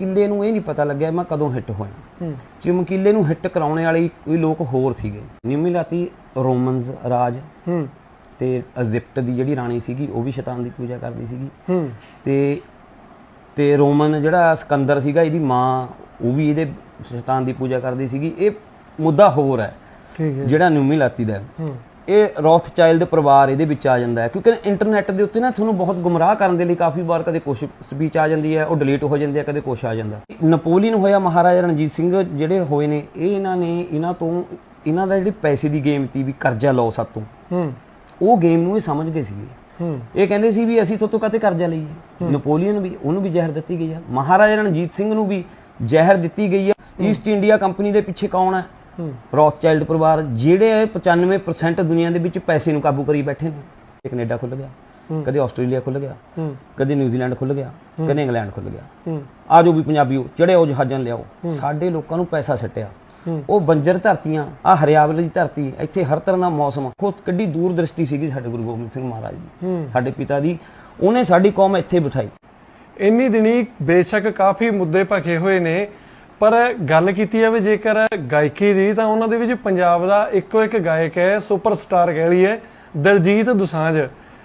ਚਮਕੀਲੇ ਨੂੰ ਇਹ ਨਹੀਂ ਪਤਾ ਲੱਗਿਆ ਮੈਂ ਕਦੋਂ ਹਿੱਟ ਹੋਇਆ। ਚਮਕੀਲੇ ਨੂੰ ਹਿੱਟ ਕਰਾਉਣੇ ਵਾਲੇ ਕੋਈ ਲੋਕ ਹੋਰ ਸੀਗੇ। ਨਿਊਮੀਲਾਤੀ ਰੋਮਨਸ ਰਾਜ। ਤੇ ਇਜਿਪਟ ਦੀ ਜਿਹੜੀ ਰਾਣੀ ਸੀਗੀ ਉਹ ਵੀ ਸ਼ੈਤਾਨ ਦੀ ਪੂਜਾ ਕਰਦੀ ਸੀਗੀ। ਤੇ ਤੇ ਰੋਮਨ ਜਿਹੜਾ ਸਿਕੰਦਰ ਸੀਗਾ ਇਹਦੀ ਮਾਂ ਉਹ ਵੀ ਇਹਦੇ ਸ਼ੈਤਾਨ ਦੀ ਪੂਜਾ ਕਰਦੀ ਸੀਗੀ। ਇਹ ਮੁੱਦਾ ਹੋਰ ਹੈ। ਠੀਕ ਹੈ। ਜਿਹੜਾ ਨਿਊਮੀਲਾਤੀ ਦਾ ਹੈ। ਹੂੰ ਇਹ ਰੌਥਚਾਈਲਡ ਪਰਿਵਾਰ ਇਹਦੇ ਵਿੱਚ ਆ ਜਾਂਦਾ ਹੈ। ਕਿਉਂਕਿ ਇੰਟਰਨੈਟ ਦੇ ਉੱਤੇ ਨਾ ਤੁਹਾਨੂੰ ਬਹੁਤ ਗੁੰਮਰਾਹ ਕਰਨ ਦੇ ਲਈ ਕਾਫੀ ਵਾਰ ਕਦੇ ਕੁਛ ਸਪੀਚ ਆ ਜਾਂਦੀ ਹੈ ਉਹ ਡਿਲੀਟ ਹੋ ਜਾਂਦੀ ਹੈ ਕਦੇ ਕੁਛ ਆ ਜਾਂਦਾ ਨਪੋਲੀਅਨ ਹੋਇਆ ਮਹਾਰਾਜਾ ਰਣਜੀਤ ਸਿੰਘ ਜਿਹੜੇ ਹੋਏ ਨੇ ਇਹ ਇਹਨਾਂ ਨੇ ਇਹਨਾਂ ਤੋਂ ਇਹਨਾਂ ਦਾ ਜਿਹੜੀ ਪੈਸੇ ਦੀ ਗੇਮ ਤੀ ਵੀ ਕਰਜ਼ਾ ਲਓ ਸਾਤੋਂ ਹੂੰ। ਉਹ ਗੇਮ ਨੂੰ ਇਹ ਸਮਝ ਗਏ ਸੀਗੇ। ਹੂੰ। ਇਹ ਕਹਿੰਦੇ ਸੀ ਵੀ ਅਸੀਂ ਤੋਂ ਕਾਤੇ ਕਰਜ਼ਾ ਲਈਏ? ਨਪੋਲੀਅਨ ਵੀ ਉਹਨੂੰ ਵੀ ਜ਼ਹਿਰ ਦਿੱਤੀ ਗਈ ਆ ਮਹਾਰਾਜਾ ਰਣਜੀਤ ਸਿੰਘ ਨੂੰ ਵੀ ਜ਼ਹਿਰ ਦਿੱਤੀ ਗਈ ਆ ਈਸਟ ਇੰਡੀਆ ਕੰਪਨੀ ਦੇ ਪਿੱਛੇ ਕੌਣ ਹੈ ਹੂੰ? ਰੌਥਚਾਈਲਡ ਪਰਿਵਾਰ ਜਿਹੜੇ 95% ਦੁਨੀਆ ਦੇ ਵਿੱਚ ਪੈਸੇ ਨੂੰ ਕਾਬੂ ਕਰੀ ਬੈਠੇ ਨੇ। ਕੈਨੇਡਾ ਖੁੱਲ ਗਿਆ ਕਦੇ ਆਸਟ੍ਰੇਲੀਆ ਖੁੱਲ ਗਿਆ ਕਦੇ ਨਿਊਜ਼ੀਲੈਂਡ ਖੁੱਲ ਗਿਆ ਕਦੇ ਇੰਗਲੈਂਡ ਖੁੱਲ ਗਿਆ। ਆਜੋ ਵੀ ਪੰਜਾਬੀਓ ਚੜਿਓ ਜਹਾਜ਼ਾਂ ਲਿਆਓ। ਸਾਡੇ ਲੋਕਾਂ ਨੂੰ ਪੈਸਾ ਸੱਟਿਆ। ਉਹ ਬੰਜਰ ਧਰਤੀਆਂ ਆ ਹਰਿਆਵਲ ਦੀ ਧਰਤੀ ਇੱਥੇ ਹਰ ਤਰ੍ਹਾਂ ਦਾ ਮੌਸਮ ਖੁਦ ਕਿੱਡੀ ਦੂਰ ਦ੍ਰਿਸ਼ਟੀ ਸੀਗੀ ਸਾਡੇ ਗੁਰੂ ਗੋਬਿੰਦ ਸਿੰਘ ਮਹਾਰਾਜ ਦੀ ਸਾਡੇ ਪਿਤਾ ਦੀ। ਉਹਨੇ ਸਾਡੀ ਕੌਮ ਇੱਥੇ ਬਿਠਾਈ। ਇੰਨੀ ਦਿਨੀ ਬੇਸ਼ੱਕ ਕਾਫੀ ਮੁੱਦੇ ਭਖੇ ਹੋਏ ਨੇ। ਪਰ ਗੱਲ ਕੀਤੀ ਜਾਵੇ ਜੇਕਰ ਗਾਇਕੀ ਦੀ, ਤਾਂ ਉਹਨਾਂ ਦੇ ਵਿੱਚ ਪੰਜਾਬ ਦਾ ਇੱਕੋ ਇੱਕ ਗਾਇਕ ਹੈ, ਸੁਪਰਸਟਾਰ ਕਹਿ ਲਈਏ, ਦਲਜੀਤ ਦੁਸਾਂਝ,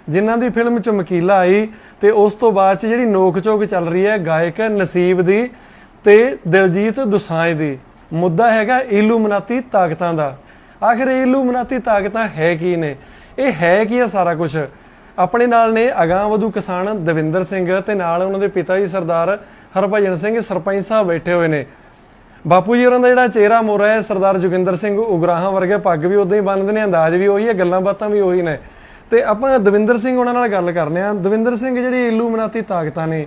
ਜਿਨ੍ਹਾਂ ਦੀ ਫਿਲਮ ਚਮਕੀਲਾ ਆਈ ਤੇ ਉਸ ਤੋਂ ਬਾਅਦ ਚ ਜਿਹੜੀ ਨੋਕ ਚੋਕ ਚੱਲ ਰਹੀ ਹੈ, ਗਾਇਕ ਨਸੀਬ ਦੀ ਤੇ ਦਿਲਜੀਤ ਦੁਸਾਂਝ ਦੀ। ਮੁੱਦਾ ਹੈਗਾ ਇਲੂਮਨਾਤੀ ਤਾਕਤਾਂ ਦਾ। ਆਖਿਰ ਇਹ ਇਲੂਮਨਾਤੀ ਤਾਕਤਾਂ ਹੈ ਕੀ ਨੇ? ਇਹ ਹੈ ਕੀ ਆ ਸਾਰਾ ਕੁਝ ਆਪਣੇ ਨਾਲ ਨੇ ਅਗਾਂਹਵਧੂ ਕਿਸਾਨ ਦਵਿੰਦਰ ਸਿੰਘ ਤੇ ਨਾਲ ਉਹਨਾਂ ਦੇ ਪਿਤਾ ਜੀ ਸਰਦਾਰ ਹਰਭਜਨ ਸਿੰਘ, ਸਰਪੰਚ ਸਾਹਿਬ ਬੈਠੇ ਹੋਏ ਨੇ। ਬਾਪੂ ਜੀ ਹੋਰਾਂ ਦਾ ਜਿਹੜਾ ਚਿਹਰਾ ਮੋਰਾ ਹੈ ਸਰਦਾਰ ਜੋਗਿੰਦਰ ਸਿੰਘ ਉਗਰਾਹਾਂ ਵਰਗੇ ਪੱਗ ਵੀ ਉਦਾਂ ਹੀ ਬੰਨਦੇ ਨੇ ਅੰਦਾਜ਼ ਵੀ ਉਹੀ ਹੈ ਗੱਲਾਂ ਬਾਤਾਂ ਵੀ ਉਹੀ ਨੇ। ਤੇ ਆਪਾਂ ਦਵਿੰਦਰ ਸਿੰਘ ਉਹਨਾਂ ਨਾਲ ਗੱਲ ਕਰਨੇ ਆ। ਦਵਿੰਦਰ ਸਿੰਘ ਜਿਹੜੀ ਇਲੂਮਨਾਤੀ ਤਾਕਤਾਂ ਨੇ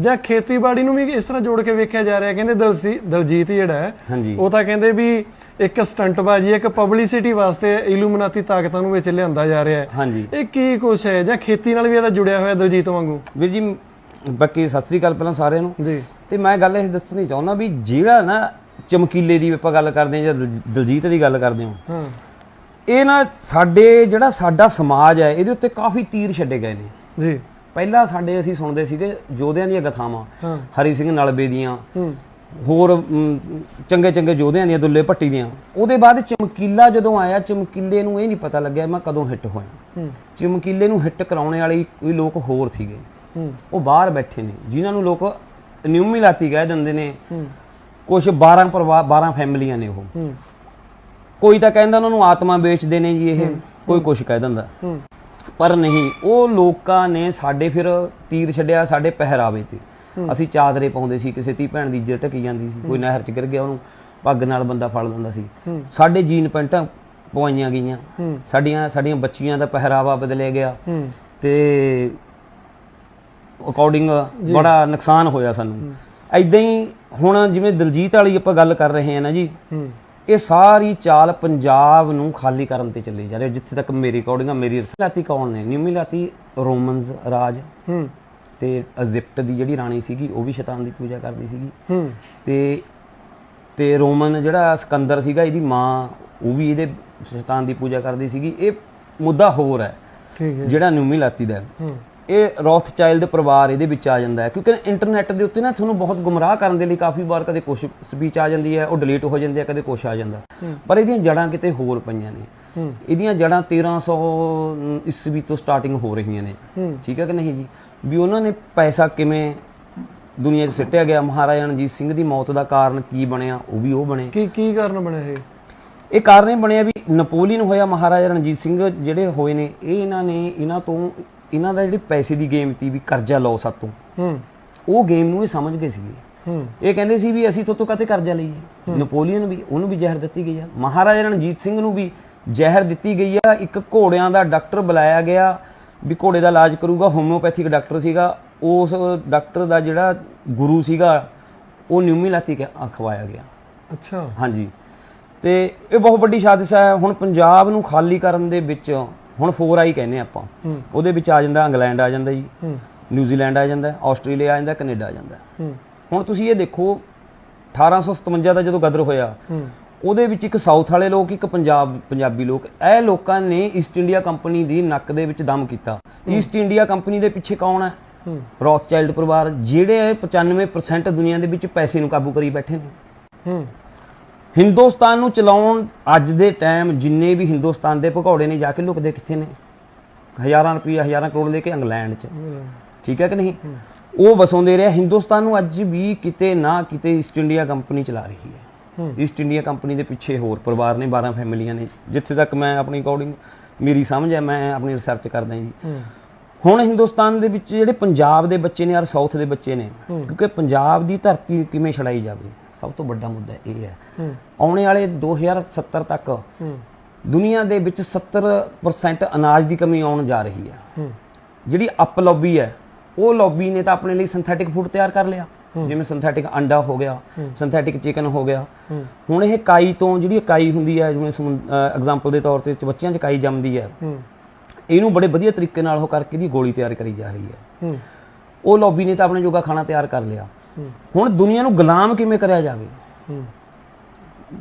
ਜਾਂ ਖੇਤੀਬਾੜੀ ਨੂੰ ਵੀ ਇਸ ਤਰ੍ਹਾਂ ਜੋੜ ਕੇ ਵੇਖਿਆ ਜਾ ਰਿਹਾ ਕਹਿੰਦੇ ਦਲਸੀ ਦਲਜੀਤ ਜਿਹੜਾ ਉਹ ਤਾਂ ਕਹਿੰਦੇ ਵੀ ਇੱਕ ਸਟੰਟਬਾਜ਼ੀ ਇੱਕ ਪਬਲਿਸਿਟੀ ਵਾਸਤੇ ਇਲੂਮਨਾਤੀ ਤਾਕਤਾਂ ਨੂੰ ਵਿੱਚ ਲਿਆਂਦਾ ਜਾ ਰਿਹਾ ਹੈ। ਇਹ ਕੀ ਕੁਛ ਹੈ? ਜਾਂ ਖੇਤੀ ਨਾਲ ਵੀ ਇਹਦਾ ਜੁੜਿਆ ਹੋਇਆ ਦਲਜੀਤ ਵਾਂਗੂ? ਵੀਰ ਜੀ ਬਾਕੀ ਸਤਿ ਸ੍ਰੀ ਅਕਾਲ ਪਹਿਲਾਂ ਸਾਰਿਆਂ ਨੂੰ। ਜੀ। ਤੇ ਮੈਂ ਗੱਲ ਇਹ ਦੱਸਣੀ ਚਾਹੁੰਦਾ ਵੀ ਜਿਹੜਾ ਨਾ ਚਮਕੀਲੇ ਦੀ ਆਪਾਂ ਗੱਲ ਕਰਦੇ ਜਾਂ ਦਲ- ਦਲਜੀਤ ਦੀ ਗੱਲ ਕਰਦੇ ਹਾਂ। ਹਾਂ। ਇਹ ਨਾ ਸਾਡੇ ਜਿਹੜਾ ਸਾਡਾ ਸਮਾਜ ਹੈ ਇਹਦੇ ਉੱਤੇ ਕਾਫੀ ਤੀਰ ਛੱਡੇ ਗਏ ਨੇ। ਜੀ। ਪਹਿਲਾਂ ਸਾਡੇ ਅਸੀਂ ਸੁਣਦੇ ਸੀਗੇ ਯੋਧਿਆਂ ਦੀਆਂ ਗਥਾਵਾਂ ਹਾਂ। ਹਰੀ ਸਿੰਘ ਨਲਬੇ ਦੀਆਂ ਹੂੰ। ਹੋਰ ਚੰਗੇ ਚੰਗੇ ਯੋਧਿਆਂ ਦੀਆਂ ਦੁੱਲੇ ਭੱਟੀ ਦੀਆਂ। ਉਹਦੇ ਬਾਅਦ ਚਮਕੀਲਾ ਜਦੋਂ ਆਇਆ ਚਮਕੀਲੇ ਨੂੰ ਇਹ ਨਹੀਂ ਪਤਾ ਲੱਗਿਆ ਮੈਂ ਕਦੋਂ ਹਿੱਟ ਹੋਇਆ। ਚਮਕੀਲੇ ਨੂੰ ਹਿੱਟ ਕਰਾਉਣੇ ਵਾਲੇ ਕੋਈ ਲੋਕ ਹੋਰ ਸੀਗੇ। ਉਹ ਬਾਹਰ ਬੈਠੇ ਨੇ ਜਿਨ੍ਹਾਂ ਨੂੰ ਲੋਕ ਨਿਊਮੀਲਾਤੀ ਕਹਿ ਦਿੰਦੇ ਨੇ। ਕੁਝ 12 ਪਰਿਵਾਰ 12 ਫੈਮਲੀਆਂ ਨੇ ਉਹ। ਕੋਈ ਤਾਂ ਕਹਿੰਦਾ ਉਹਨਾਂ ਨੂੰ ਆਤਮਾ ਵੇਚਦੇ ਨੇ ਜੀ ਇਹ ਕੋਈ ਕੁਝ ਕਹਿ ਦਿੰਦਾ। ਪਰ ਨਹੀਂ ਉਹ ਲੋਕਾਂ ਨੇ ਸਾਡੇ ਫਿਰ ਤੀਰ ਛੱਡਿਆ ਸਾਡੇ ਪਹਿਰਾਵੇ ਤੇ। ਅਸੀਂ ਚਾਦਰੇ ਪਾਉਂਦੇ ਸੀ ਕਿਸੇ ਧੀ ਭੈਣ ਦੀ ਇੱਜ਼ਤ ਢਕੀ ਜਾਂਦੀ ਸੀ ਕੋਈ ਨਹਿਰ 'ਚ ਗਿਰ ਗਿਆ ਉਹਨੂੰ ਪੱਗ ਨਾਲ ਬੰਦਾ ਫੜ ਲੈਂਦਾ ਸੀ। ਸਾਡੇ ਜੀਨ ਪੈਂਟਾਂ ਪਵਾਈਆਂ ਗਈਆਂ। ਸਾਡੀਆਂ ਸਾਡੀਆਂ ਬੱਚੀਆਂ ਦਾ ਪਹਿਰਾਵਾ ਬਦਲਿਆ ਗਿਆ। ਤੇ ਅਕੋਰਡਿੰਗ ਬੜਾ ਨੁਕਸਾਨ ਹੋਇਆ ਸਾਨੂੰ। ਐਦਾਂ ਹੀ ਹੁਣ ਜਿਵੇਂ ਦਲਜੀਤ ਵਾਲੀ ਆਪਾਂ ਗੱਲ ਕਰ ਰਹੇ ਹਾਂ ਨਾ ਜੀ ਇਹ ਸਾਰੀ ਚਾਲ ਪੰਜਾਬ ਨੂੰ ਖਾਲੀ ਕਰਨ ਤੇ ਚੱਲੀ ਜਾ ਰਹੀ ਜਿੱਥੇ ਤੱਕ ਮੇਰੀ ਰਿਕਾਰਡਿੰਗ ਆ ਮੇਰੀ ਰਸਲਾਤੀ ਕੌਣ ਨੇ? ਨਿਊਮੀਲਾਤੀ ਰੋਮਨਸ ਰਾਜ ਹੂੰ। ਤੇ ਇਜਿਪਟ ਦੀ ਜਿਹੜੀ ਰਾਣੀ ਸੀਗੀ ਉਹ ਵੀ ਸ਼ੈਤਾਨ ਦੀ ਪੂਜਾ ਕਰਦੀ ਸੀਗੀ। ਹੂੰ। ਤੇ ਤੇ ਰੋਮਨ ਜਿਹੜਾ ਸਿਕੰਦਰ ਸੀਗਾ ਇਹਦੀ ਮਾਂ ਉਹ ਵੀ ਇਹਦੇ ਸ਼ੈਤਾਨ ਦੀ ਪੂਜਾ ਕਰਦੀ ਸੀਗੀ। ਇਹ ਮੁੱਦਾ ਹੋਰ ਹੈ ਠੀਕ ਹੈ। ਜਿਹੜਾ ਨਿਊਮੀਲਾਤੀ ਦਾ ਇਹ ਰੌਥਚਾਈਲਡ ਪਰਿਵਾਰ ਇਹਦੇ ਵਿੱਚ ਆ ਜਾਂਦਾ ਹੈ। ਕਿਉਂਕਿ ਇੰਟਰਨੈਟ ਦੇ ਉੱਤੇ ਨਾ ਤੁਹਾਨੂੰ ਬਹੁਤ ਗੁੰਮਰਾਹ ਕਰਨ ਦੇ ਲਈ ਕਾਫੀ ਵਾਰ ਕਦੇ ਕੁਝ ਸਪੀਚ ਆ ਜਾਂਦੀ ਹੈ ਉਹ ਡਿਲੀਟ ਹੋ ਜਾਂਦੀ ਹੈ ਕਦੇ ਕੁਝ ਆ ਜਾਂਦਾ। ਪਰ ਇਹਦੀਆਂ ਜੜਾਂ ਕਿਤੇ ਹੋਰ ਪਈਆਂ ਨੇ। ਇਹਦੀਆਂ ਜੜਾਂ 1300 ਈਸਵੀ ਤੋਂ ਸਟਾਰਟਿੰਗ ਹੋ ਰਹੀਆਂ ਨੇ। ਠੀਕ ਹੈ ਕਿ ਨਹੀਂ ਜੀ? ਵੀ ਉਹਨਾਂ ਨੇ ਪੈਸਾ ਕਿਵੇਂ ਦੁਨੀਆ 'ਚ ਸਿੱਟਿਆ ਗਿਆ? ਮਹਾਰਾਜਾ ਰਣਜੀਤ ਸਿੰਘ ਦੀ ਮੌਤ ਦਾ ਕਾਰਨ ਕੀ ਬਣਿਆ? ਉਹ ਵੀ ਉਹ ਬਣੇ। ਕੀ ਕੀ ਕਾਰਨ ਬਣਿਆ ਇਹ? ਇਹ ਕਾਰਨ ਇਹ ਬਣਿਆ ਵੀ ਨਪੋਲੀਅਨ ਹੋਇਆ ਮਹਾਰਾਜਾ ਰਣਜੀਤ ਸਿੰਘ ਜਿਹੜੇ ਹੋਏ ਨੇ ਇਹ ਇਹਨਾਂ ਨੇ ਇਹਨਾਂ ਤੋਂ ਇਹਨਾਂ ਦਾ ਜਿਹੜੀ ਪੈਸੇ ਦੀ ਗੇਮ ਤੀ ਵੀ ਕਰਜ਼ਾ ਲਓ ਸਾਤੋਂ। ਹੂੰ। ਉਹ ਗੇਮ ਨੂੰ ਇਹ ਸਮਝ ਗਏ ਸੀਗੇ। ਹੂੰ। ਇਹ ਕਹਿੰਦੇ ਸੀ ਵੀ ਅਸੀਂ ਤੋਂ ਕਾਤੇ ਕਰਜ਼ਾ ਲਈਏ? ਨਪੋਲੀਅਨ ਵੀ ਉਹਨੂੰ ਵੀ ਜ਼ਹਿਰ ਦਿੱਤੀ ਗਈ ਆ। ਮਹਾਰਾਜਾ ਰਣਜੀਤ ਸਿੰਘ ਨੂੰ ਵੀ ਜ਼ਹਿਰ ਦਿੱਤੀ ਗਈ ਆ। ਇੱਕ ਘੋੜਿਆਂ ਦਾ ਡਾਕਟਰ ਬੁਲਾਇਆ ਗਿਆ ਵੀ ਘੋੜੇ ਦਾ ਇਲਾਜ ਕਰੂਗਾ ਹੋਮਿਓਪੈਥਿਕ ਡਾਕਟਰ ਸੀਗਾ। ਉਸ ਡਾਕਟਰ ਦਾ ਜਿਹੜਾ ਗੁਰੂ ਸੀਗਾ ਉਹ ਨਿਊਮੀਲਾਤੀ ਖਵਾਇਆ ਗਿਆ। ਅੱਛਾ। ਹਾਂਜੀ। ਤੇ ਇਹ ਬਹੁਤ ਵੱਡੀ ਸਾਜ਼ਿਸ਼ ਹੈ। ਹੁਣ ਪੰਜਾਬ ਨੂੰ ਖਾਲੀ ਕਰਨ ਦੇ ਵਿੱਚ ਹੁਣ 4 ਕਹਿੰਦੇ ਆਪਾਂ। ਉਹਦੇ ਵਿੱਚ ਆ ਜਾਂਦਾ ਇੰਗਲੈਂਡ ਆ ਜਾਂਦਾ ਜੀ ਨਿਊਜ਼ੀਲੈਂਡ ਆ ਜਾਂਦਾ ਆਸਟ੍ਰੇਲੀਆ ਆ ਜਾਂਦਾ ਕੈਨੇਡਾ ਆ ਜਾਂਦਾ। ਹੁਣ ਤੁਸੀਂ ਇਹ ਦੇਖੋ 1857 ਦਾ ਜਦੋਂ ਗਦਰ ਹੋਇਆ ਉਹਦੇ ਵਿੱਚ ਇੱਕ ਸਾਊਥ ਵਾਲੇ ਲੋਕ ਇੱਕ ਪੰਜਾਬ ਪੰਜਾਬੀ ਲੋਕ ਇਹ ਲੋਕਾਂ ਨੇ ਈਸਟ ਇੰਡੀਆ ਕੰਪਨੀ ਦੀ ਨੱਕ ਦੇ ਵਿੱਚ ਦਮ ਕੀਤਾ। ਈਸਟ ਇੰਡੀਆ ਕੰਪਨੀ ਦੇ ਪਿੱਛੇ ਕੌਣ ਹੈ। ਰੌਥਚਾਈਲਡ ਪਰਿਵਾਰ ਜਿਹੜੇ 95% ਦੁਨੀਆ ਦੇ ਵਿੱਚ ਪੈਸੇ ਨੂੰ ਕਾਬੂ ਕਰੀ ਬੈਠੇ ਨੇ। ਹਿੰਦੁਸਤਾਨ ਨੂੰ ਚਲਾਉਣ ਅੱਜ ਦੇ ਟਾਈਮ ਜਿੰਨੇ ਵੀ ਹਿੰਦੁਸਤਾਨ ਦੇ ਭਗੌੜੇ ਨੇ ਜਾ ਕੇ ਲੁਕਦੇ ਕਿੱਥੇ ਨੇ? ਹਜ਼ਾਰਾਂ ਰੁਪਈਆ ਹਜ਼ਾਰਾਂ ਕਰੋੜ ਲੈ ਕੇ ਇੰਗਲੈਂਡ 'ਚ। ਠੀਕ ਹੈ ਕਿ ਨਹੀਂ? ਉਹ ਵਸਾਉਂਦੇ ਰਿਹਾ। ਹਿੰਦੁਸਤਾਨ ਨੂੰ ਅੱਜ ਵੀ ਕਿਤੇ ਨਾ ਕਿਤੇ ਈਸਟ ਇੰਡੀਆ ਕੰਪਨੀ ਚਲਾ ਰਹੀ ਹੈ। ਈਸਟ ਇੰਡੀਆ ਕੰਪਨੀ ਦੇ ਪਿੱਛੇ ਹੋਰ ਪਰਿਵਾਰ ਨੇ 12 ਫੈਮਿਲੀਆਂ ਨੇ। ਜਿੱਥੇ ਤੱਕ ਮੈਂ ਆਪਣੀ ਅਕੋਰਡਿੰਗ ਮੇਰੀ ਸਮਝ ਹੈ ਮੈਂ ਆਪਣੀ ਰਿਸਰਚ ਕਰਦਾ ਜੀ। ਹੁਣ ਹਿੰਦੁਸਤਾਨ ਦੇ ਵਿੱਚ ਜਿਹੜੇ ਪੰਜਾਬ ਦੇ ਬੱਚੇ ਨੇ ਔਰ ਸਾਊਥ ਦੇ ਬੱਚੇ ਨੇ ਕਿਉਂਕਿ ਪੰਜਾਬ ਦੀ ਧਰਤੀ ਕਿਵੇਂ ਛੜਾਈ ਜਾਵੇ? ਸਭ ਤੋਂ ਵੱਡਾ ਮੁੱਦਾ ਇਹ ਹੈ। ਆਉਣੇ ਵਾਲੇ 2070 ਤੱਕ ਦੁਨੀਆ ਦੇ ਵਿੱਚ 70% ਅਨਾਜ ਦੀ ਕਮੀ ਆਉਣ ਜਾ ਰਹੀ ਹੈ। ਜਿਹੜੀ ਅਪ ਲੌਬੀ ਹੈ ਉਹ ਲੌਬੀ ਨੇ ਤਾਂ ਆਪਣੇ ਲਈ ਸਿੰਥੈਟਿਕ ਫੂਡ ਤਿਆਰ ਕਰ ਲਿਆ। ਜਿਵੇਂ ਸਿੰਥੈਟਿਕ ਅੰਡਾ ਹੋ ਗਿਆ ਸਿੰਥੈਟਿਕ ਚਿਕਨ ਹੋ ਗਿਆ। ਹੁਣ ਇਹ ਕਾਈ ਤੋਂ ਜਿਹੜੀ ਇਕਾਈ ਹੁੰਦੀ ਹੈ ਜਿਵੇਂ ਐਗਜ਼ਾਮਪਲ ਦੇ ਤੌਰ ਤੇ ਬੱਚਿਆਂ 'ਚ ਕਾਈ ਜੰਮਦੀ ਹੈ ਇਹਨੂੰ ਬੜੇ ਵਧੀਆ ਤਰੀਕੇ ਨਾਲ ਉਹ ਕਰਕੇ ਦੀ ਗੋਲੀ ਤਿਆਰ ਕਰੀ ਜਾ ਰਹੀ ਹੈ। ਉਹ ਲੌਬੀ ਨੇ ਤਾਂ ਆਪਣੇ ਜੋਗਾ ਖਾਣਾ ਤਿਆਰ ਕਰ ਲਿਆ। ਹੁਣ ਦੁਨੀਆ ਨੂੰ ਗੁਲਾਮ ਕਿਵੇਂ ਕਰਿਆ ਜਾਵੇ?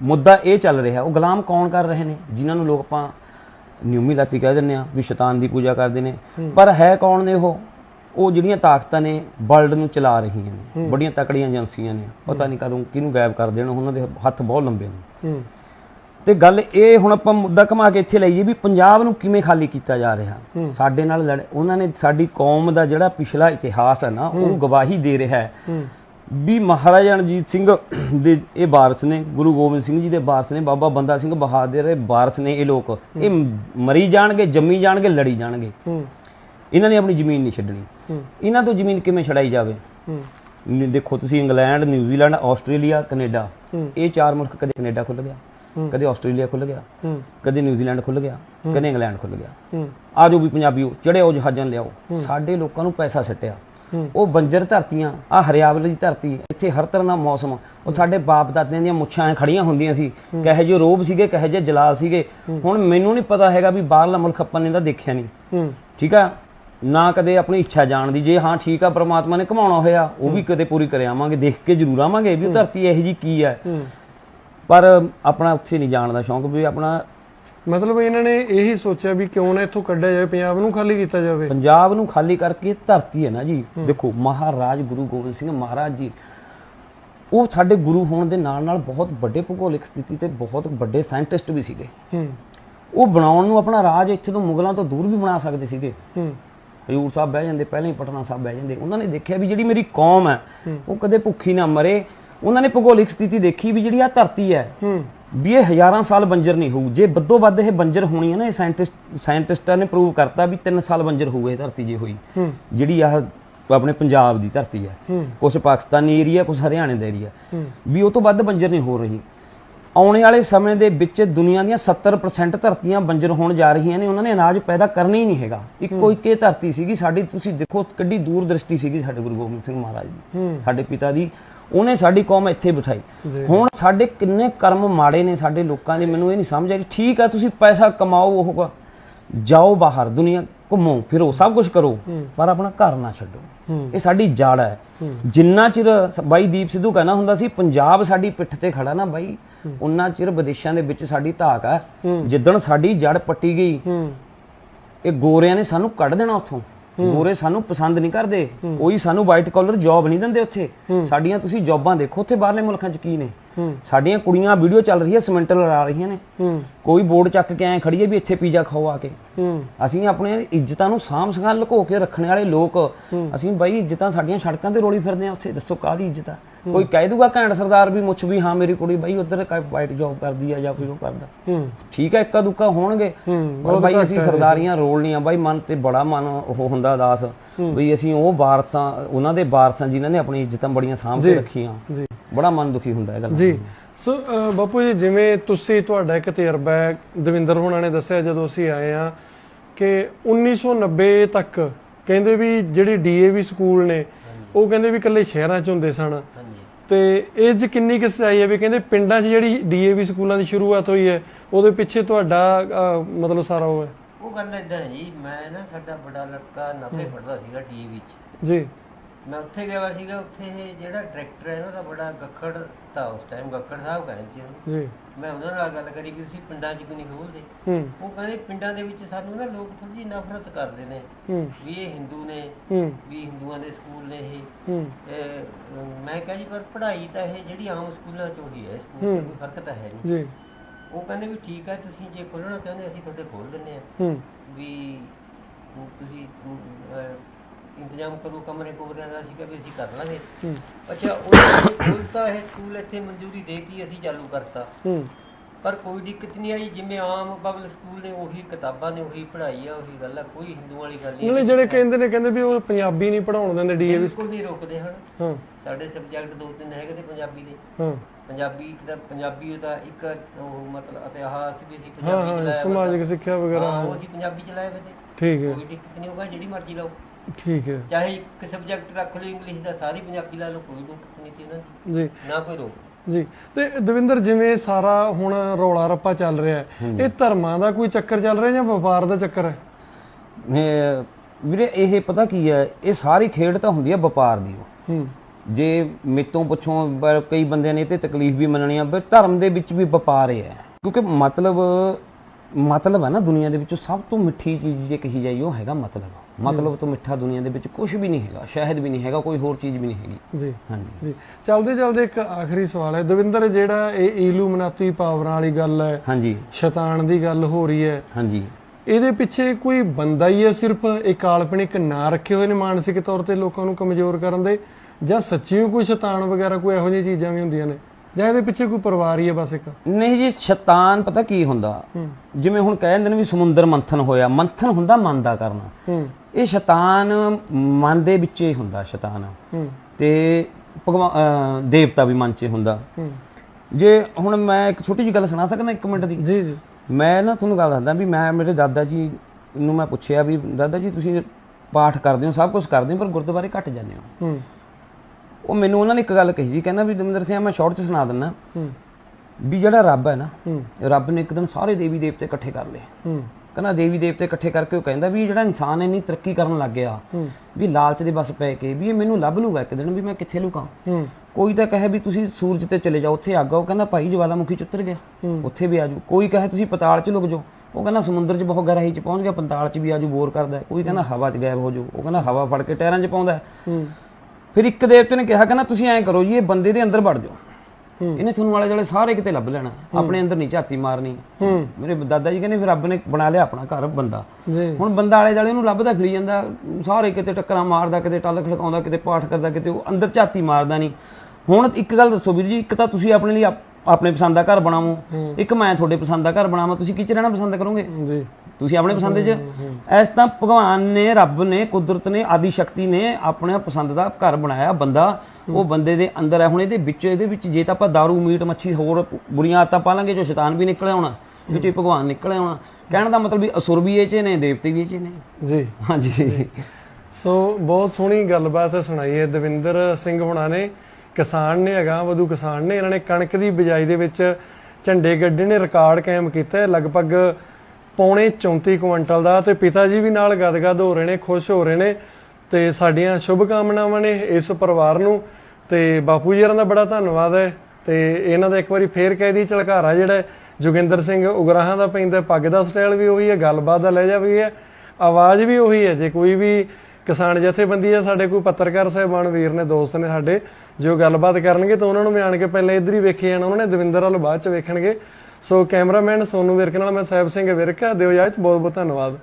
ਮੁੱਦਾ ਇਹ ਚੱਲ ਰਿਹਾ ਉਹ ਗੁਲਾਮ ਕੌਣ ਕਰ ਰਹੇ ਨੇ? ਜਿਨ੍ਹਾਂ ਨੂੰ ਲੋਕ ਆਪਾਂ ਨਿਊਮੀ ਲਾਤੀ ਕਹਿ ਦਿੰਦੇ ਆ ਵੀ ਸ਼ੈਤਾਨ ਦੀ ਪੂਜਾ ਕਰਦੇ ਨੇ। ਪਰ ਹੈ ਕੌਣ ਨੇ ਉਹ? ਉਹ ਜਿਹੜੀਆਂ ਤਾਕਤਾਂ ਨੇ ਵਰਲਡ ਨੂੰ ਚਲਾ ਰਹੀਆਂ ਨੇ। ਬੜੀਆਂ ਤਕੜੀਆਂ ਏਜੰਸੀਆਂ ਨੇ। ਪਤਾ ਨਹੀਂ ਕਦੋਂ ਕਿਹਨੂੰ ਗਾਇਬ ਕਰ ਦੇਣ ਉਹਨਾਂ ਦੇ ਹੱਥ ਬਹੁਤ ਲੰਬੇ ਨੇ। ਤੇ ਗੱਲ ਇਹ ਹੁਣ ਆਪਾਂ ਮੁੱਦਾ ਘਮਾ ਕੇ ਇੱਥੇ ਲਈਏ ਵੀ ਪੰਜਾਬ ਨੂੰ ਕਿਵੇਂ ਖਾਲੀ ਕੀਤਾ ਜਾ ਰਿਹਾ। ਸਾਡੇ ਨਾਲ ਲੜ ਉਹਨਾਂ ਨੇ ਸਾਡੀ ਕੌਮ ਦਾ ਜਿਹੜਾ ਪਿਛਲਾ ਇਤਿਹਾਸ ਹੈ ਨਾ ਉਹ ਗਵਾਹੀ ਦੇ ਰਿਹਾ ਹੂੰ। ਵੀ ਮਹਾਰਾਜਾ ਰਣਜੀਤ ਸਿੰਘ ਦੇ ਇਹ ਵਾਰਸ ਨੇ ਗੁਰੂ ਗੋਬਿੰਦ ਸਿੰਘ ਜੀ ਦੇ ਵਾਰਸ ਨੇ ਬਾਬਾ ਬੰਦਾ ਸਿੰਘ ਬਹਾਦਰ ਦੇ ਵਾਰਸ ਨੇ ਇਹ ਲੋਕ। ਇਹ ਮਰੀ ਜਾਣਗੇ ਜੰਮੀ ਜਾਣਗੇ ਲੜੀ ਜਾਣਗੇ। ਇਹਨਾਂ ਨੇ ਆਪਣੀ ਜ਼ਮੀਨ ਨਹੀਂ ਛੱਡਣੀ। ਇਹਨਾਂ ਤੋਂ ਜ਼ਮੀਨ ਕਿਵੇਂ ਛੜਾਈ ਜਾਵੇ? ਦੇਖੋ ਤੁਸੀਂ ਇੰਗਲੈਂਡ ਨਿਊਜ਼ੀਲੈਂਡ ਆਸਟ੍ਰੇਲੀਆ ਕੈਨੇਡਾ। ਇਹ ਚਾਰ ਮੁਲਕ ਕਦੇ ਕੈਨੇਡਾ ਖੁੱਲ ਗਿਆ। ਕਦੇ ਆਸਟ੍ਰੇਲੀਆ ਖੁੱਲ ਗਿਆ ਕਦੇ ਨਿਊਜ਼ੀਲੈਂਡ ਖੁੱਲ ਗਿਆ ਕਦੇ ਇੰਗਲੈਂਡ ਖੁੱਲ ਗਿਆ। ਆਜੋ ਵੀ ਪੰਜਾਬੀਓ ਚੜਿਓ ਜਹਾਜ਼ਾਂ ਲਿਆਓ ਸਾਡੇ ਲੋਕਾਂ ਨੂੰ ਪੈਸਾ ਸੱਟਿਆ। ਉਹ ਬੰਜਰ ਧਰਤੀਆਂ ਆ ਹਰਿਆਵਲ ਦੀ ਧਰਤੀ ਇੱਥੇ ਹਰ ਤਰ੍ਹਾਂ ਦਾ ਮੌਸਮ ਉਹ ਸਾਡੇ ਬਾਪ ਦਾਦਿਆਂ ਦੀਆਂ ਮੁੱਛਾਂ ਐਂ ਖੜੀਆਂ ਹੁੰਦੀਆਂ ਸੀ। ਕਹੇ ਜਿਹੇ ਰੋਬ ਸੀਗੇ ਕਹੇ ਜਿਹੇ ਜਲਾਲ ਸੀਗੇ। ਹੁਣ ਮੈਨੂੰ ਨਹੀਂ ਪਤਾ ਹੈਗਾ ਵੀ ਬਾਹਰਲਾ ਮੁਲਕ ਆਪਾਂ ਨੇ ਤਾਂ ਦੇਖਿਆ ਨਹੀਂ ਠੀਕ ਆ? ਨਾ ਕਦੇ ਆਪਣੀ ਇੱਛਾ ਜਾਣ ਦੀ ਜੇ ਹਾਂ ਠੀਕ ਆ ਪ੍ਰਮਾਤਮਾ ਨੇ ਘਮਾਉਣਾ ਹੋਇਆ ਉਹ ਵੀ ਕਦੇ ਪੂਰੀ ਕਰ ਆਵਾਂਗੇ ਦੇਖ ਕੇ ਜ਼ਰੂਰ ਆਵਾਂਗੇ ਵੀ ਧਰਤੀ ਇਹੋ ਜੀ ਕੀ ਹੂੰ। ਪਰ ਆਪਣਾ ਉੱਥੇ ਨਹੀਂ ਜਾਣ ਦਾ ਸ਼ੌਂਕ ਵੀ ਆਪਣਾ ਮਤਲਬ ਇਹਨਾਂ ਨੇ ਇਹੀ ਸੋਚਿਆ ਵੀ ਕਿਉਂ ਨਾ ਇੱਥੋਂ ਕੱਢਿਆ ਜਾਵੇ ਪੰਜਾਬ ਨੂੰ ਖਾਲੀ ਕੀਤਾ ਜਾਵੇ। ਪੰਜਾਬ ਨੂੰ ਖਾਲੀ ਕਰਕੇ ਧਰਤੀ ਹੈ ਨਾ ਜੀ। ਦੇਖੋ ਮਹਾਰਾਜ ਗੁਰੂ ਗੋਬਿੰਦ ਸਿੰਘ ਮਹਾਰਾਜ ਜੀ ਉਹ ਸਾਡੇ ਗੁਰੂ ਹੋਣ ਦੇ ਨਾਲ ਨਾਲ ਬਹੁਤ ਵੱਡੇ ਭੂਗੋਲਿਕ ਸਥਿਤੀ ਤੇ ਬਹੁਤ ਵੱਡੇ ਸਾਇੰਟਿਸਟ ਵੀ ਸੀਗੇ। ਹੂੰ। ਉਹ ਬਣਾਉਣ ਨੂੰ ਆਪਣਾ ਰਾਜ ਇੱਥੇ ਤੋਂ ਮੁਗਲਾਂ ਤੋਂ ਦੂਰ ਵੀ ਬਣਾ ਸਕਦੇ ਸੀਗੇ। ਹੂੰ। ਹਜੂਰ ਸਾਹਿਬ ਬਹਿ ਜਾਂਦੇ ਪਹਿਲਾਂ ਹੀ ਪਟਨਾ ਸਾਹਿਬ ਬਹਿ ਜਾਂਦੇ। ਉਹਨਾਂ ਨੇ ਦੇਖਿਆ ਵੀ ਜਿਹੜੀ ਮੇਰੀ ਕੌਮ ਹੈ ਉਹ ਕਦੇ ਭੁੱਖੀ ਨਾ ਮਰੇ। ਉਹਨਾਂ ਨੇ ਭੂਗੋਲਿਕ ਸਥਿਤੀ ਦੇਖੀ ਵੀ ਜਿਹੜੀ ਆ ਧਰਤੀ ਹੈ। ਹੂੰ। ਵੀ ਇਹ ਹਜ਼ਾਰਾਂ ਸਾਲ ਬੰਜਰ ਨਹੀਂ ਹੋਊ। ਜੇ ਵੱਧੋ ਵੱਧ ਇਹ ਬੰਜਰ ਹੋਣੀ ਹੈ ਨਾ ਇਹ ਸਾਇੰਟਿਸਟ ਸਾਇੰਟਿਸਟਾਂ ਨੇ ਪ੍ਰੂਵ ਕਰਤਾ ਵੀ 3 ਸਾਲ ਬੰਜਰ ਹੋਊ ਇਹ ਧਰਤੀ ਜੇ ਹੋਈ। ਜਿਹੜੀ ਆਹ ਆਪਣੇ ਪੰਜਾਬ ਦੀ ਧਰਤੀ ਹੈ। ਕੁਝ ਪਾਕਿਸਤਾਨੀ ਏਰੀਆ ਕੁਝ ਹਰਿਆਣੇ ਦਾ ਏਰੀਆ ਵੀ ਉਹ ਤੋਂ ਵੱਧ ਬੰਜਰ ਨਹੀਂ ਹੋ ਰਹੀ। ਆਉਣੇ ਵਾਲੇ ਸਮੇਂ ਦੇ ਵਿੱਚ ਦੁਨੀਆ ਦੀਆਂ 70% ਧਰਤੀਆਂ ਬੰਜਰ ਹੋਣ ਜਾ ਰਹੀਆਂ ਨੇ। ਉਹਨਾਂ ਨੇ ਅਨਾਜ ਪੈਦਾ ਕਰਨਾ ਹੀ ਨਹੀਂ ਹੈਗਾ। ਇੱਕੋ ਇੱਕੇ ਧਰਤੀ ਸੀਗੀ। ਸਾਡੀ ਤੁਸੀਂ ਦੇਖੋ ਕਿੱਡੀ ਦੂਰ ਦ੍ਰਿਸ਼ਟੀ ਸੀਗੀ ਸਾਡੇ ਗੁਰੂ ਗੋਬਿੰਦ ਸਿੰਘ ਮਹਾਰਾਜ ਦੀ। ਸਾਡੇ ਪਿਤਾ ਦੀ। ਉਹਨੇ ਸਾਡੀ ਕੌਮ ਇੱਥੇ ਬਿਠਾਈ। ਹੁਣ ਸਾਡੇ ਕਿੰਨੇ ਕਰਮ ਮਾੜੇ ਨੇ ਸਾਡੇ ਲੋਕਾਂ ਦੇ ਮੈਨੂੰ ਇਹ ਨਹੀਂ ਸਮਝ ਆ ਰਹੀ ਠੀਕ ਆ ਤੁਸੀਂ ਪੈਸਾ ਕਮਾਓ ਉਹ ਜਾਓ ਬਾਹਰ ਦੁਨੀਆ ਘੁੰਮੋ ਫਿਰੋ ਸਭ ਕੁਝ ਕਰੋ ਪਰ ਆਪਣਾ ਘਰ ਨਾ ਛੱਡੋ। ਇਹ ਸਾਡੀ ਜੜ ਹੈ। ਜਿੰਨਾ ਚਿਰ ਬਾਈ ਦੀਪ ਸਿੱਧੂ ਕਹਿੰਦਾ ਹੁੰਦਾ ਸੀ ਪੰਜਾਬ ਸਾਡੀ ਪਿੱਠ ਤੇ ਖੜਾ ਨਾ ਬਾਈ ਉਨਾ ਚਿਰ ਵਿਦੇਸ਼ਾਂ ਦੇ ਵਿੱਚ ਸਾਡੀ ਧਾਕ ਹੈ। ਜਿੱਦਣ ਸਾਡੀ ਜੜ ਪੱਟੀ ਗਈ ਇਹ ਗੋਰਿਆਂ ਨੇ ਸਾਨੂੰ ਕੱਢ ਦੇਣਾ ਉੱਥੋਂ। ਗੋਰੇ ਸਾਨੂੰ ਪਸੰਦ ਨਹੀਂ ਕਰਦੇ। ਕੋਈ ਸਾਨੂੰ ਵਾਈਟ ਕਾਲਰ ਜੌਬ ਨਹੀਂ ਦਿੰਦੇ ਉੱਥੇ। ਸਾਡੀਆਂ ਤੁਸੀਂ ਜੌਬਾਂ ਦੇਖੋ ਉੱਥੇ ਬਾਹਰਲੇ ਮੁਲਕਾਂ 'ਚ ਕੀ ਨੇ? ਸਾਡੀਆਂ ਕੁੜੀਆਂ ਵੀਡੀਓ ਚੱਲ ਰਹੀ ਹੈ ਸਿਮੈਂਟ ਲੜਾ ਰਹੀਆਂ ਨੇ। ਕੋਈ ਬੋਰਡ ਚੱਕ ਕੇ ਐ ਖੜੀ ਹੈ ਵੀ ਇੱਥੇ ਪੀਜ਼ਾ ਖਾਓ ਆ ਕੇ। ਅਸੀਂ ਆਪਣੇ ਇੱਜ਼ਤਾਂ ਨੂੰ ਸਾਂਭ ਸੰਭਾਲ ਲੁਕੋ ਕੇ ਰੱਖਣ ਵਾਲੇ ਲੋਕ। ਅਸੀਂ ਬਾਈ ਇੱਜ਼ਤਾਂ ਸਾਡੀਆਂ ਸੜਕਾਂ ਤੇ ਰੋਲੀ ਫਿਰਦੇ ਆ ਉੱਥੇ ਦੱਸੋ ਕਾਹਦੀ ਇੱਜ਼ਤ ਆ? ਕੋਈ ਕਹਿ ਦੂਗਾ ਘੈਂਟ ਸਰਦਾਰ ਵੀ ਮੁੱਛ ਵੀ ਹਾਂ ਮੇਰੀ ਕੁੜੀ ਬਾਈ ਉਧਰ ਵਾਈਟ ਜੌਬ ਕਰਦੀ ਆ ਜਾਂ ਕੋਈ ਉਹ ਕਰਦਾ। ਠੀਕ ਹੈ ਇੱਕਾ ਦੁੱਕਾ ਹੋਣਗੇ। ਪਰ ਬਾਈ ਅਸੀਂ ਸਰਦਾਰੀਆਂ ਰੋਲਣੀਆਂ ਬਾਈ ਮਨ ਤੇ ਬੜਾ ਮਨ ਉਹ ਹੁੰਦਾ ਉਦਾਸ ਵੀ ਅਸੀਂ ਉਹ ਵਾਰਸਾਂ ਉਹਨਾਂ ਦੇ ਵਾਰਸਾਂ ਜਿਨ੍ਹਾਂ ਨੇ ਆਪਣੀ ਇੱਜ਼ਤਾਂ ਬੜੀਆਂ ਸਾਂਭ ਕੇ ਰੱਖੀਆਂ। ਬੜਾ ਮਨ ਦੁਖੀ ਹੁੰਦਾ ਇਹ ਗੱਲ ਜੀ। ਸੋ ਬਾਪੂ ਜੀ ਜਿਵੇਂ ਤੁਸੀਂ ਤੁਹਾਡਾ ਇੱਕ ਤਜਰਬਾ ਹੈ ਦਵਿੰਦਰ ਹੋਣਾ ਨੇ ਦੱਸਿਆ ਜਦੋਂ ਅਸੀਂ ਆਏ ਆ ਕਿ 1990 ਤੱਕ ਕਹਿੰਦੇ ਵੀ ਜਿਹੜੀ ਡੀਏਵੀ ਸਕੂਲ ਨੇ ਉਹ ਕਹਿੰਦੇ ਵੀ ਇਕੱਲੇ ਸ਼ਹਿਰਾਂ 'ਚ ਹੁੰਦੇ ਸਨ। ਤੇ ਇਹ 'ਚ ਕਿੰਨੀ ਕਿਸ ਆਈ ਹੈ ਵੀ ਕਹਿੰਦੇ ਪਿੰਡਾਂ 'ਚ ਜਿਹੜੀ ਡੀਏਵੀ ਸਕੂਲਾਂ ਦੀ ਸ਼ੁਰੂਆਤ ਹੋਈ ਹੈ ਉਹਦੇ ਪਿੱਛੇ ਤੁਹਾਡਾ ਮਤਲਬ ਸਾਰਾ ਉਹ ਹੈ। ਉਹ ਗੱਲ ਹੈ ਜੀ ਮੈਂ ਨਾ ਸਾਡਾ ਬੜਾ ਲੜਕਾ ਨਾਭੇ ਪੜਦਾ ਸੀਗਾ ਡੀਏਵੀ ਚ। ਜੀ। ਮੈਂ ਉੱਥੇ ਗਿਆ ਵਾ ਸੀਗਾ ਉੱਥੇ ਇਹ ਜਿਹੜਾ ਡਾਇਰੈਕਟਰ ਹੈ ਇਹਨਾਂ ਦਾ ਬੜਾ ਗੱਖੜ ਤਾਂ ਉਸ ਟਾਈਮ ਗੱਖੜ ਸਾਹਿਬ ਕਹਿੰਦੇ ਸੀ। ਜੀ। ਮੈਂ ਉਹਨਾਂ ਨਾਲ ਗੱਲ ਕਰੀ ਵੀ ਤੁਸੀਂ ਪਿੰਡਾਂ 'ਚ ਕਿਉਂ ਨਹੀਂ ਖੋਲਦੇ ਉਹ ਕਹਿੰਦੇ ਪਿੰਡਾਂ ਦੇ ਵਿੱਚ ਸਾਨੂੰ ਨਾ ਲੋਕ ਥੋੜੀ ਜਿਹੀ ਨਫ਼ਰਤ ਕਰਦੇ ਨੇ ਵੀ ਇਹ ਹਿੰਦੂ ਨੇ ਵੀ ਹਿੰਦੂਆਂ ਦੇ ਸਕੂਲ ਨੇ ਇਹ। ਮੈਂ ਕਿਹਾ ਜੀ ਪਰ ਪੜ੍ਹਾਈ ਤਾਂ ਇਹ ਜਿਹੜੀ ਆਮ ਸਕੂਲਾਂ 'ਚ ਉਹੀ ਹੈ ਸਕੂਲ 'ਚ ਕੋਈ ਫ਼ਰਕ ਤਾਂ ਹੈ ਨਹੀਂ। ਜੀ। ਉਹ ਕਹਿੰਦੇ ਵੀ ਠੀਕ ਹੈ ਤੁਸੀਂ ਜੇ ਖੋਲਣਾ ਚਾਹੁੰਦੇ ਅਸੀਂ ਤੁਹਾਡੇ ਖੋਲ ਦਿੰਨੇ ਆ ਹੂੰ। ਵੀ ਤੁਸੀਂ ਇੰਤਜ਼ਾਮ ਕਰੋ ਕਮਰੇ ਕੁਮਰਿਆਂ ਦਾ ਸੀਗਾ ਵੀ ਅਸੀਂ ਕਰ ਲਾਂਗੇ। ਅੱਛਾ ਉਹ ਖੋਲਤਾ ਇਹ ਸਕੂਲ ਇੱਥੇ ਮਨਜ਼ੂਰੀ ਦੇ ਕੇ ਅਸੀਂ ਚਾਲੂ ਕਰਤਾ। ਪਰ ਕੋਈ ਦਿੱਕਤ ਨਹੀਂ ਆਈ ਜਿਵੇਂ ਆਮ ਪਬਲਿਕ ਸਕੂਲ ਨੇ ਉਹੀ ਕਿਤਾਬਾਂ ਨੇ ਉਹੀ ਪੜ੍ਹਾਈ ਆ ਉਹੀ ਗੱਲ ਆ ਕੋਈ ਹਿੰਦੂ ਵਾਲੀ ਗੱਲ ਨਹੀਂ ਜਿਹੜੇ ਕਹਿੰਦੇ ਨੇ ਕਹਿੰਦੇ ਵੀ ਉਹ ਪੰਜਾਬੀ ਨਹੀਂ ਪੜਾਉਣ ਦਿੰਦੇ ਡੀਏਵੀ ਬਿਲਕੁਲ ਨਹੀਂ ਰੋਕਦੇ ਹਨ। ਹਾਂ। ਸਾਡੇ ਸਬਜੈਕਟ ਦੋ ਤਿੰਨ ਹੈਗੇ ਤੇ ਪੰਜਾਬੀ ਦੇ। ਹਾਂ। ਪੰਜਾਬੀ ਦਾ ਪੰਜਾਬੀ ਦਾ ਇੱਕ ਉਹ ਮਤਲਬ ਇਤਿਹਾਸ ਵੀ ਅਸੀਂ ਹਾਂ ਪੰਜਾਬੀ ਚ ਹਾਂ ਲਾਇਆ ਸਮਾਜਿਕ ਸਿੱਖਿਆ ਵਗੈਰਾ ਹਾਂ ਉਹ ਅਸੀਂ ਪੰਜਾਬੀ ਚ ਲਾਇਆ ਵੇ ਠੀਕ ਹੈ। ਕੋਈ ਦਿੱਕਤ ਨਹੀਂ ਹੋਗਾ ਜਿਹੜੀ ਮਰਜ਼ੀ ਲਾਓ। ਠੀਕ ਹੈ। ਚਾਹੇ ਇੱਕ ਸਬਜੈਕਟ ਰੱਖ ਲਓ ਇੰਗਲਿਸ਼ ਦਾ ਸਾਰੀ ਪੰਜਾਬੀ ਲਾ ਲਓ ਕੋਈ ਦਿੱਕਤ ਨਹੀਂ ਤੀ ਉਹਨਾਂ ਦੀ। ਜੀ। ਨਾ ਕੋਈ ਰੋਕ। ਜੀ। ਤੇ ਦਵਿੰਦਰ ਜਿਵੇਂ ਸਾਰਾ ਹੁਣ ਰੌਲਾ ਰੱਪਾ ਚੱਲ ਰਿਹਾ ਹੈ ਇਹ ਧਰਮਾਂ ਦਾ ਕੋਈ ਚੱਕਰ ਚੱਲ ਰਿਹਾ ਜਾਂ ਵਪਾਰ ਦਾ ਚੱਕਰ ਹੈ? ਇਹ- ਵੀਰੇ ਇਹ ਪਤਾ ਕੀ ਹੈ ਇਹ ਸਾਰੀ ਖੇਡ ਤਾਂ ਹੁੰਦੀ ਹੈ ਵਪਾਰ ਦੀ ਉਹ। ਹੂੰ। ਜੇ ਮੇਤੋਂ ਪੁੱਛੋ ਕਈ ਬੰਦਿਆਂ ਨੇ ਇਹ ਤੇ ਤਕਲੀਫ ਵੀ ਮੰਨਣੀ ਆ ਵੀ ਧਰਮ ਦੇ ਵਿੱਚ ਵੀ ਵਪਾਰ ਹੀ ਹੈ। ਕਿਉਂਕਿ ਮਤਲਬ ਮਤਲਬ ਹੈ ਨਾ ਦੁਨੀਆ ਦੇ ਵਿੱਚੋਂ ਸਭ ਤੋਂ ਮਿੱਠੀ ਚੀਜ਼ ਜੇ ਕਹੀ ਜਾਈ ਉਹ ਹੈਗਾ ਮਤਲਬ। ਮਤਲਬ ਤੋਂ ਮਿੱਠਾ ਦੁਨੀਆ ਦੇ ਵਿੱਚ ਕੁਝ ਵੀ ਨਹੀਂ ਹੈਗਾ ਸ਼ਹਿਦ ਵੀ ਨਹੀਂ ਹੈਗਾ ਕੋਈ ਹੋਰ ਚੀਜ਼ ਵੀ ਨਹੀਂ ਹੈਗੀ। ਜੀ ਹਾਂਜੀ। ਜੀ। ਚਲਦੇ ਚਲਦੇ ਇੱਕ ਆਖਰੀ ਸਵਾਲ ਹੈ। ਦਵਿੰਦਰ ਜਿਹੜਾ ਇਹ ਇਲੂਮਨਾਤੀ ਪਾਵਰਾਂ ਵਾਲੀ ਗੱਲ ਹੈ ਹਾਂਜੀ। ਸ਼ੈਤਾਨ ਦੀ ਗੱਲ ਹੋ ਰਹੀ ਹੈ ਹਾਂਜੀ। ਇਹਦੇ ਪਿੱਛੇ ਕੋਈ ਬੰਦਾ ਹੀ ਹੈ ਸਿਰਫ ਇਹ ਕਾਲਪਨਿਕ ਨਾਂ ਰੱਖੇ ਹੋਏ ਨੇ ਮਾਨਸਿਕ ਤੌਰ ਤੇ ਲੋਕਾਂ ਨੂੰ ਕਮਜ਼ੋਰ ਕਰਨ ਦੇ? ਜਾਂ ਸੱਚੀ ਕੋਈ ਸ਼ੈਤਾਨ ਵਗੈਰਾ ਕੋਈ ਇਹੋ ਜਿਹੀਆਂ ਚੀਜ਼ਾਂ ਵੀ ਹੁੰਦੀਆਂ ਨੇ? ਜਾਂ ਇਹਦੇ ਪਿੱਛੇ ਕੋਈ ਪਰਿਵਾਰ ਹੀ ਹੈ ਬਸ ਇੱਕ? ਨਹੀਂ ਜੀ ਸ਼ੈਤਾਨ ਪਤਾ ਕੀ ਹੁੰਦਾ? ਜਿਵੇਂ ਹੁਣ ਕਹਿ ਦਿੰਦੇ ਨੇ ਵੀ ਸਮੁੰਦਰ ਮੰਥਨ ਹੋਇਆ ਮੰਥਨ ਹੁੰਦਾ ਮਨ ਦਾ ਕਰਨਾ। ਇਹ ਸ਼ੈਤਾਨ ਮਨ ਦੇ ਵਿੱਚ ਹੀ ਹੁੰਦਾ ਸ਼ੈਤਾਨ। ਤੇ ਭਗਵਾਨ ਦੇਵਤਾ ਵੀ ਮਨ 'ਚ ਹੁੰਦਾ। ਜੇ ਹੁਣ ਮੈਂ ਇੱਕ ਛੋਟੀ ਜਿਹੀ ਗੱਲ ਸੁਣਾ ਸਕਦਾ ਇੱਕ ਮਿੰਟ ਦੀ? ਜੀ ਜੀ। ਮੈਂ ਨਾ ਤੁਹਾਨੂੰ ਗੱਲ ਦੱਸਦਾ ਵੀ ਮੈਂ ਮੇਰੇ ਦਾਦਾ ਜੀ ਨੂੰ ਮੈਂ ਪੁੱਛਿਆ ਵੀ ਦਾਦਾ ਜੀ ਤੁਸੀਂ ਪਾਠ ਕਰਦੇ ਹੋ ਸਭ ਕੁਝ ਕਰਦੇ ਹੋ ਪਰ ਗੁਰਦੁਆਰੇ ਘੱਟ ਜਾਂਦੇ ਹੋ। ਹੂੰ। ਉਹ ਮੈਨੂੰ ਉਹਨਾਂ ਨੇ ਇੱਕ ਗੱਲ ਕਹੀ ਸੀ ਕਹਿੰਦਾ ਵੀ ਦਮਿੰਦਰ ਸਿੰਘ ਮੈਂ ਸ਼ਾਰਟ 'ਚ ਸੁਣਾ ਦਿੰਦਾ ਵੀ ਜਿਹੜਾ ਰੱਬ ਹੈ ਨਾ ਰੱਬ ਨੇ ਇੱਕ ਦਿਨ ਸਾਰੇ ਦੇਵੀ ਦੇਵਤੇ ਇਕੱਠੇ ਕਰ ਲਏ। ਕਹਿੰਦਾ ਦੇਵੀ ਦੇਵਤੇ ਇਕੱਠੇ ਕਰਕੇ ਉਹ ਕਹਿੰਦਾ ਵੀ ਜਿਹੜਾ ਇਨਸਾਨ ਇੰਨੀ ਤਰੱਕੀ ਕਰਨ ਲੱਗ ਗਿਆ ਵੀ ਲਾਲਚ ਦੇ ਬਸ ਪੈ ਕੇ ਵੀ ਇਹ ਮੈਨੂੰ ਲੱਭ ਲੂਗਾ ਇੱਕ ਦਿਨ ਵੀ ਮੈਂ ਕਿੱਥੇ ਲੁਕਾਂ। ਕੋਈ ਤਾਂ ਕਹੇ ਵੀ ਤੁਸੀਂ ਸੂਰਜ ਤੇ ਚਲੇ ਜਾਓ ਉੱਥੇ ਅੱਗ ਆ ਉਹ ਕਹਿੰਦਾ ਭਾਈ ਜਵਾਲਾਮੁਖੀ ਚ ਉਤਰ ਗਿਆ। ਉੱਥੇ ਵੀ ਆਜੂ ਕੋਈ ਕਹੇ ਤੁਸੀਂ ਪਤਾਲ ਚ ਲੁਕ ਜਾਓ। ਉਹ ਕਹਿੰਦਾ ਸਮੁੰਦਰ ਚ ਬਹੁਤ ਗਹਿਰਾਈ ਚ ਪਹੁੰਚ ਗਿਆ ਪੰਤਾਲ ਚ ਵੀ ਆਜੂ ਬੋਰ ਕਰਦਾ। ਕੋਈ ਕਹਿੰਦਾ ਹਵਾ ਚ ਗਾਇਬ ਹੋ ਜਾਓ। ਉਹ ਕਹਿੰਦਾ ਹਵਾ ਫੜ ਕੇ ਟਾਇਰਾਂ ਚ ਪਾਉਂਦਾ। ਫਿਰ ਇੱਕ ਦੇਵਤੇ ਨੇ ਕਿਹਾ ਕਹਿੰਦਾ ਤੁਸੀਂ ਐਂ ਕਰੋ ਜੀ ਇਹ ਬੰਦੇ ਦੇ ਅੰਦਰ ਵੜ ਜਾਓ। ਇਹਨੇ ਤੁਹਾਨੂੰ ਵਾਲੇ ਜਿਹੜੇ ਸਾਰੇ ਕਿਤੇ ਲੱਭ ਲੈਣਾ। ਆਪਣੇ ਅੰਦਰ ਨਹੀਂ ਝਾਤੀ ਮਾਰਨੀ। ਮੇਰੇ ਦਾਦਾ ਜੀ ਕਹਿੰਦੇ ਫਿਰ ਰੱਬ ਨੇ ਬਣਾ ਲਿਆ ਆਪਣਾ ਘਰ ਬੰਦਾ। ਹੁਣ ਬੰਦਾ ਆਲੇ ਜਾਲੇ ਨੂੰ ਲੱਭਦਾ ਫਿਰੀ ਜਾਂਦਾ ਸਾਰੇ ਕਿਤੇ ਟੱਕਰਾਂ ਮਾਰਦਾ ਕਿਤੇ ਟੱਲ ਖੜਕਾਉਂਦਾ ਕਿਤੇ ਪਾਠ ਕਰਦਾ ਕਿਤੇ ਉਹ ਅੰਦਰ ਝਾਤੀ ਮਾਰਦਾ ਨਹੀਂ। ਹੁਣ ਇੱਕ ਗੱਲ ਦੱਸੋ ਵੀਰ ਜੀ ਇੱਕ ਤਾਂ ਤੁਸੀਂ ਆਪਣੇ ਲਈ ਆਪ- ਆਪਣੇ ਪਸੰਦ ਦਾ ਘਰ ਬਣਾਵੋ। ਇੱਕ ਮੈਂ ਤੁਹਾਡੇ ਪਸੰਦ ਦਾ ਘਰ ਬਣਾਵਾਂ ਤੁਸੀਂ ਕੀ ਚ ਰਹਿਣਾ ਪਸੰਦ ਕਰੋਗੇ? ਜੀ। ਤੁਸੀਂ ਆਪਣੇ ਪਸੰਦ 'ਚ? ਐਸ ਤਾਂ ਭਗਵਾਨ ਨੇ ਰੱਬ ਨੇ ਕੁਦਰਤ ਨੇ ਆਦੀ ਸ਼ਕਤੀ ਨੇ ਆਪਣੇ ਪਸੰਦ ਦਾ ਘਰ ਬਣਾਇਆ ਬੰਦਾ। ਉਹ ਬੰਦੇ ਦੇ ਅੰਦਰ ਹੈ ਹੁਣ ਇਹਦੇ ਵਿੱਚ ਇਹਦੇ ਵਿੱਚ ਜੇ ਤਾਂ ਆਪਾਂ ਦਾਰੂ ਮੀਟ ਮੱਛੀ ਹੋਰ ਬੁਰੀਆਂ ਆਦਤਾਂ ਪਾਲਾਂਗੇ ਜੋ ਸ਼ੈਤਾਨ ਵੀ ਨਿਕਲ ਆਉਣਾ ਵਿੱਚ ਹੀ ਭਗਵਾਨ ਨਿਕਲ ਆਉਣਾ ਕਹਿਣ ਦਾ ਮਤਲਬ ਵੀ ਅਸੁਰ ਵੀ ਇਹ 'ਚ ਨੇ ਦੇਵਤੇ ਵੀ ਇਹ 'ਚ ਨੇ। ਜੀ। ਹਾਂਜੀ। ਸੋ ਬਹੁਤ ਸੋਹਣੀ ਗੱਲਬਾਤ ਸੁਣਾਈ ਹੈ ਦਵਿੰਦਰ ਸਿੰਘ ਹੁਣਾਂ ਨੇ। ਕਿਸਾਨ ਨੇ ਹੈਗਾ ਵਧੂ ਕਿਸਾਨ ਨੇ। ਇਹਨਾਂ ਨੇ ਕਣਕ ਦੀ ਬਿਜਾਈ ਦੇ ਵਿੱਚ ਝੰਡੇ ਗੱਡੇ ਨੇ ਰਿਕਾਰਡ ਕਾਇਮ ਕੀਤਾ ਹੈ। ਲਗਭਗ ਪੌਣੇ 34 ਕੁਇੰਟਲ ਦਾ ਤੇ ਪਿਤਾ ਜੀ ਵੀ ਨਾਲ ਗਦਗਦ ਹੋ ਰਹੇ ਨੇ, ਖੁਸ਼ ਹੋ ਰਹੇ ਨੇ ਤੇ ਸਾਡੀਆਂ ਸ਼ੁਭ ਕਾਮਨਾਵਾਂ ਨੇ ਇਸ ਪਰਿਵਾਰ ਨੂੰ ਤੇ ਬਾਪੂ ਜੀ ਹੋਰਾਂ ਦਾ ਬੜਾ ਧੰਨਵਾਦ ਹੈ ਤੇ ਇਹਨਾਂ ਦਾ ਇੱਕ ਵਾਰੀ ਫੇਰ ਕਹਿ ਦੀ ਝਲਕਾਰਾ ਜਿਹੜਾ ਜੋਗਿੰਦਰ ਸਿੰਘ ਉਗਰਾਹਾਂ ਦਾ ਪੈਂਦਾ ਪੱਗ ਦਾ ਸਟਾਈਲ ਵੀ ਉਹੀ ਹੈ, ਗੱਲਬਾਤ ਦਾ ਲਹਿਜਾ ਵੀ ਹੈ, ਆਵਾਜ਼ ਵੀ ਉਹੀ ਹੈ। ਜੇ ਕੋਈ ਵੀ ਕਿਸਾਨ ਜਥੇਬੰਦੀ ਹੈ ਸਾਡੇ ਕੋਈ ਪੱਤਰਕਾਰ ਸਾਹਿਬਾਨ ਵੀਰ ਨੇ, ਦੋਸਤ ਨੇ ਸਾਡੇ, ਜੋ ਗੱਲਬਾਤ ਕਰਨਗੇ ਤਾਂ ਉਹਨਾਂ ਨੂੰ ਮੈਂ ਆਣ ਕੇ ਪਹਿਲਾਂ ਇੱਧਰ ਹੀ ਵੇਖੇ ਜਾਣਾ, ਉਹਨਾਂ ਨੇ ਦਵਿੰਦਰ ਵੱਲ ਬਾਅਦ ਚ ਵੇਖਣਗੇ। ਸੋ ਕੈਮਰਾਮੈਨ ਸੋਨੂ ਵਿਰਕ ਨਾਲ ਮੈਂ ਸਾਹਿਬ ਸਿੰਘ ਵਿਰਕ ਦਿਓ ਇਜਾਜ਼ਤ ਬਹੁਤ ਬਹੁਤ ਧੰਨਵਾਦ।